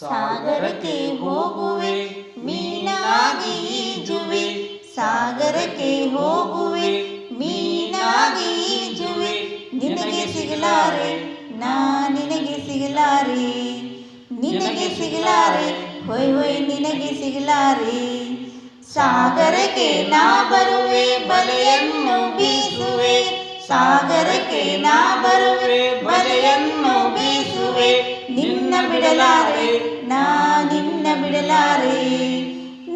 ಸಾಗರಕ್ಕೆ ಹೋಗುವೆ ಮೀನಾಗಿ ಈಜುವೆ ಸಾಗರಕ್ಕೆ ಹೋಗುವೆ ಮೀನಾಗಿ ಈಜುವೆ ನಿನಗೆ ಸಿಗಲಾರೆ ನಾ ನಿನಗೆ ಸಿಗಲಾರೆ ನಿನಗೆ ಸಿಗಲಾರೆ ಹೊಯ್ ಹೊಯ್ ನಿನಗೆ ಸಿಗಲಾರೆ ಸಾಗರಕ್ಕೆ ನಾ ಬರುವೆ ಬಲೆಯನ್ನು ಬೀಸುವೆ ಸಾಗರಕ್ಕೆ ನಾ ಬಿಡಲಾರೆ, ನಾ ನಿನ್ನ ಬಿಡಲಾರೆ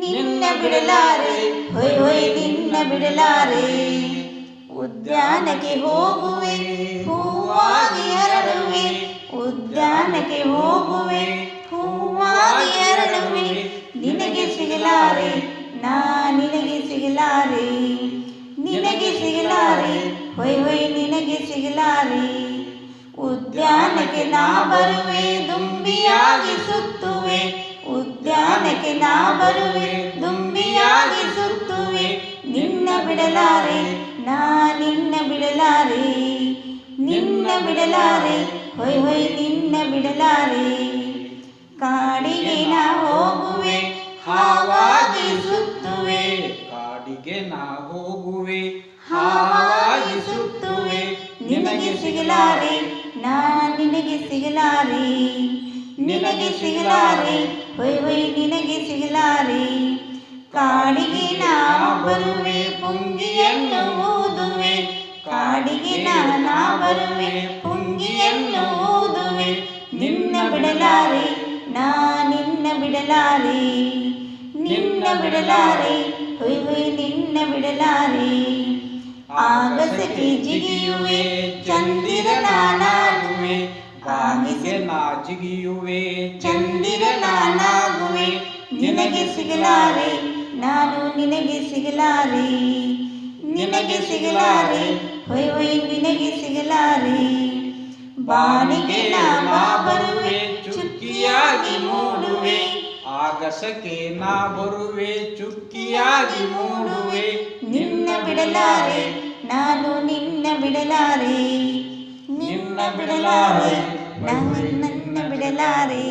ನಿನ್ನ ಬಿಡಲಾರೆ, ಹೊಯ್ ಹೊಯ್ ನಿನ್ನ ಬಿಡಲಾರೆ. ಉದ್ಯಾನಕ್ಕೆ ಹೋಗುವೆ, ಹೂವಾಗಿ ಹರಡುವೆ, ಉದ್ಯಾನಕ್ಕೆ ಹೋಗುವೆ, ಹೂವಾಗಿ ಹರಡುವೆ. ನಿನಗೆ ಸಿಗಲಾರೆ, ನಾ ನಿನಗೆ ಸಿಗಲಾರೆ ನಿನಗೆ ಸಿಗಲಾರೆ, ಹೊಯ್ ಹೊಯ್ ನಿನಗೆ ಸಿಗಲಾರೆ. ಉದ್ಯಾನಕ್ಕೆ ನಾ ಬರುವೆ ದುಂಬಿಯಾಗಿ ಸುತ್ತುವೆ. ಉದ್ಯಾನಕ್ಕೆ ನಾ ಬರುವೆ ದುಂಬಿಯಾಗಿ ಸುತ್ತುವೆ. ನಿನ್ನ ಬಿಡಲಾರೆ ನಾ ನಿನ್ನ ಬಿಡಲಾರೆ. ನಿನ್ನ ಬಿಡಲಾರೆ ಹೊಯ್ ಹೊಯ್ ನಿನ್ನ ಬಿಡಲಾರೆ. ಕಾಡಿಗೆ ನಾ ಹೋಗುವೆ ಹಾವಾಗಿ ಸುತ್ತುವೆ. ಕಾಡಿಗೆ ನಾ ಹೋಗುವೆ ಹಾವಾಗಿ ಸುತ್ತುವೆ. ನಿನಗೆ ಸಿಗಲಾರೆ ನಿನಗೆ ಸಿಗಲಾರೆ ನಿನಗೆ ಸಿಗಲಾರೆ, ಹೊಯ್ ಹೊಯ್ ನಿನಗೆ ಸಿಗಲಾರೆ. ಕಾಡಿಗೆ ನಾ ಬರುವೆ, ಪುಂಗಿಯನ್ನು ಓದುವೆ. ಕಾಡಿಗೆ ನಾ ಬರುವೆ, ಪುಂಗಿಯನ್ನು ಓದುವೆ. ನಿನ್ನ ಬಿಡಲಾರೆ, ನಾ ನಿನ್ನ ಬಿಡಲಾರೆ. ನಿನ್ನ ಬಿಡಲಾರೆ, ಹೊಯ್ ಹೊಯ್ ನಿನ್ನ ಬಿಡಲಾರೆ. ಆಗಸಕ್ಕೆ ಜಿಗಿಯುವೆ, ಚಂದಿರ ನಾಡುವೆ ಬಾಗಿಗೆ ನಾ ಜಿಗಿಯುವೆ ಚಂದಿರನ ನಾಗುವೆ ನಿನಗೆ ಸಿಗಲಾರೆ ನಾನು ನಿನಗೆ ಸಿಗಲಾರೆ. ನಿನಗೆ ಸಿಗಲಾರೆ ಹೊಯ್ ಹೊಯ್ ನಿನಗೆ ಸಿಗಲಾರೆ. ಬಾಣಿಗೆ ನಾ ಬರುವೆ ಚುಕ್ಕಿಯಾಗಿ ಮೂಡುವೆ. ಆಗಸಕ್ಕೆ ನಾ ಬರುವೆ ಚುಕ್ಕಿಯಾಗಿ ಮೂಡುವೆ. ನಿನ್ನ ಬಿಡಲಾರೆ ನಾನು ನಿನ್ನ ಬಿಡಲಾರೆ. ನಿನ್ನ ಬಿಡಲಾರೆ. ನಾನು ನನ್ನ ಬಿಡಲಾರೆ